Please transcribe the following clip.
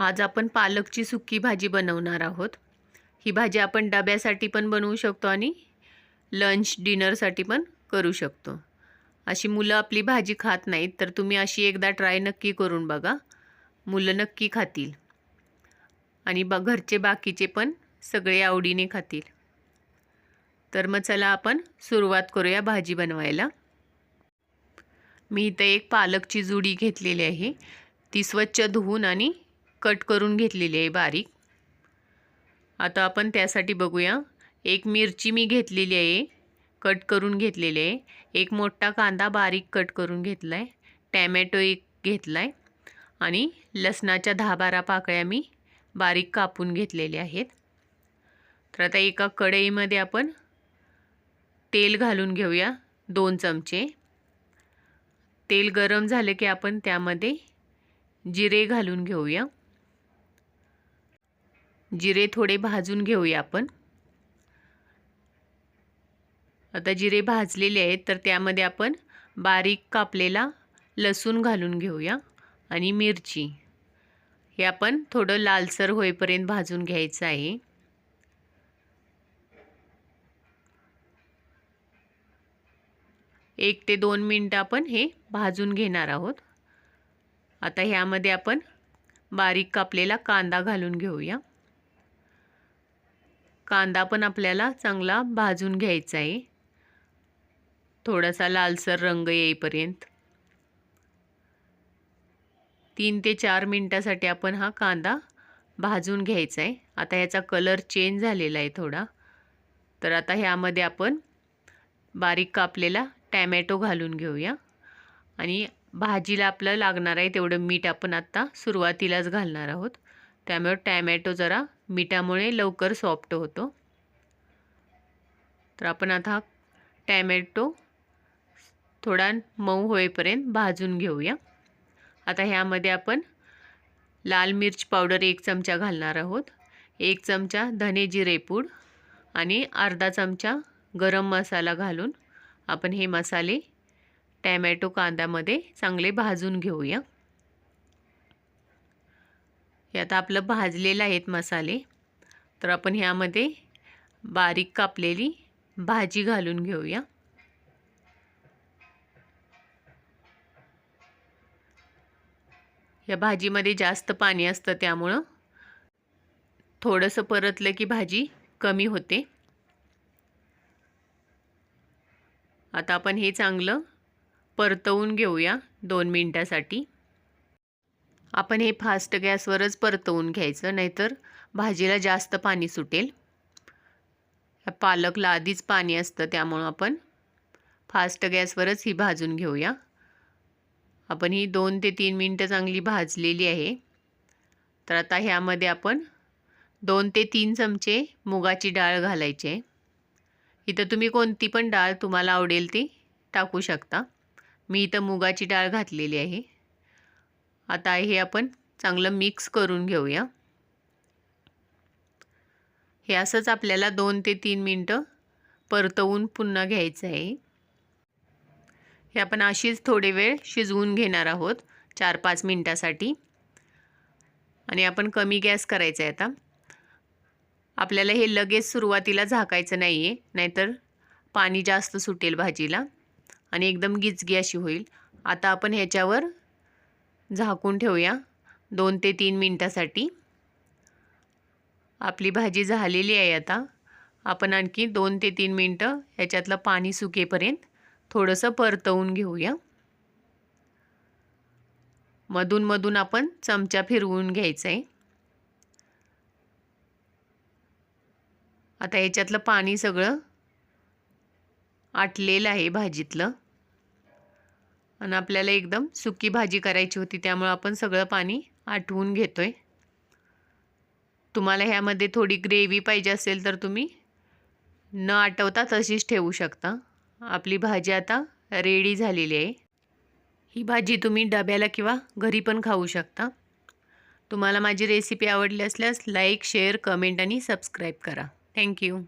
आज आपण पालकची सुकी भाजी बनवणार आहोत. ही भाजी आपण डब्यासाठी पण बनवू शकतो आणि लंच डिनरसाठी पण करू शकतो. अशी मुलं आपली भाजी खात नाहीत तर तुम्ही अशी एकदा ट्राय नक्की करून बघा. मुलं नक्की खातील. आणि ब घरचे बाकीचे पण सगळे आवडीने खातील. तर मग चला आपण सुरुवात करूया भाजी बनवायला. मी इथं एक पालकची जुडी घेतलेली आहे. ती स्वच्छ धुवून आणि कट करून घेतलेली आहे बारीक. आता आपण त्यासाठी बघूया. एक मिरची मी घेतलेली आहे. कट करून घेतलेली आहे. एक मोठा कांदा बारीक कट करून घेतला आहे टॅमॅटो एक घेतला आहे आणि लसणाच्या दहा बारा पाकळ्या मी बारीक कापून घेतलेल्या आहेत. तर आता एका कढईमध्ये आपण तेल घालून घेऊया. दोन चमचे. तेल गरम झालं की आपण त्यामध्ये जिरे घालून घेऊया. जिरे थोडे भाजून घेऊया आपण. आता जिरे भाजलेले आहेत तर त्यामध्ये आपण बारीक कापलेला लसूण घालून घेऊया आणि मिरची. हे आपण थोडं लालसर होईपर्यंत भाजून घ्यायचं आहे. एक ते दोन मिनटं आपण हे भाजून घेणार आहोत. आता ह्यामध्ये आपण बारीक कापलेला कांदा घालून घेऊया. कांदा पण आपल्याला चांगला भाजून घ्यायचा आहे. थोडासा लालसर रंग येईपर्यंत. तीन ते चार मिनटासाठी आपण हा कांदा भाजून घ्यायचा आहे. आता ह्याचा कलर चेंज झालेला आहे थोडा. तर आता ह्यामध्ये आपण बारीक कापलेला टॅमॅटो घालून घेऊया. आणि भाजीला आपलं लागणार आहे तेवढं मीठ आपण आत्ता सुरुवातीलाच घालणार आहोत. त्यामुळे टॅमॅटो जरा मिठामुळे लवकर सॉफ्ट होतो. तर आपण आता टॅमॅटो थोडा मऊ होईपर्यंत भाजून घेऊया. आता ह्यामध्ये आपण लाल मिर्च पावडर एक चमचा घालणार आहोत. एक चमचा धने जिरे पूड आणि अर्धा चमचा गरम मसाला घालून आपण हे मसाले टॅमॅटो कांद्यामध्ये चांगले भाजून घेऊया. हे आता आपलं भाजलेलं आहेत मसाले. तर आपण ह्यामध्ये बारीक कापलेली भाजी घालून घेऊया. या भाजीमध्ये जास्त पाणी असतं त्यामुळं थोडंसं परतलं की भाजी कमी होते. आता आपण हे चांगलं परतवून घेऊया दोन मिनटासाठी. आपण हे फास्ट गॅसवरच परतवून घ्यायचं नाहीतर भाजीला जास्त पाणी सुटेल. पालकला आधीच पाणी असतं त्यामुळं आपण फास्ट गॅसवरच ही भाजून घेऊया. आपण ही दोन ते तीन मिनटं चांगली भाजलेली आहे. तर आता ह्यामध्ये आपण दोन ते तीन चमचे मुगाची डाळ घालायचे. इथं तुम्ही कोणती पण डाळ तुम्हाला आवडेल ती टाकू शकता. मी इथं मुगाची डाळ घातलेली आहे. आता हे आपण चांगलं मिक्स करून घेऊया. हे असंच आपल्याला दोन ते तीन मिनटं परतवून पुन्हा घ्यायचं आहे. हे आपण अशीच थोडे वेळ शिजवून घेणार आहोत चार पाच मिनटासाठी. आणि आपण कमी गॅस करायचा आहे आता. आपल्याला हे लगेच सुरुवातीला झाकायचं नाही आहे नाहीतर पाणी जास्त सुटेल भाजीला. आणि एकदम गिचगी अशी होईल. आता आपण ह्याच्यावर झाकून ठेवूया दोन ते तीन मिनटासाठी. आपली भाजी झालेली आहे आता. आपण आणखी दोन ते तीन मिनटं ह्याच्यातलं पाणी सुकेपर्यंत थोडंसं परतवून घेऊया. मधून मधून आपण चमचा फिरवून घ्यायचं आहे आता याच्यातलं पाणी सगळं आटलेलं आहे भाजीतलं. आणि आपल्याला एकदम सुकी भाजी करायची होती त्यामुळं आपण सगळं पाणी आठवून घेतो आहे तुम्हाला ह्यामध्ये थोडी ग्रेव्ही पाहिजे असेल तर तुम्ही न आटवता तशीच ठेवू शकता. आपली भाजी आता रेडी झालेली आहे. ही भाजी तुम्ही डब्याला किंवा घरी पण खाऊ शकता. तुम्हाला माझी रेसिपी आवडली असल्यास लाईक शेअर कमेंट आणि सबस्क्राईब करा. Thank you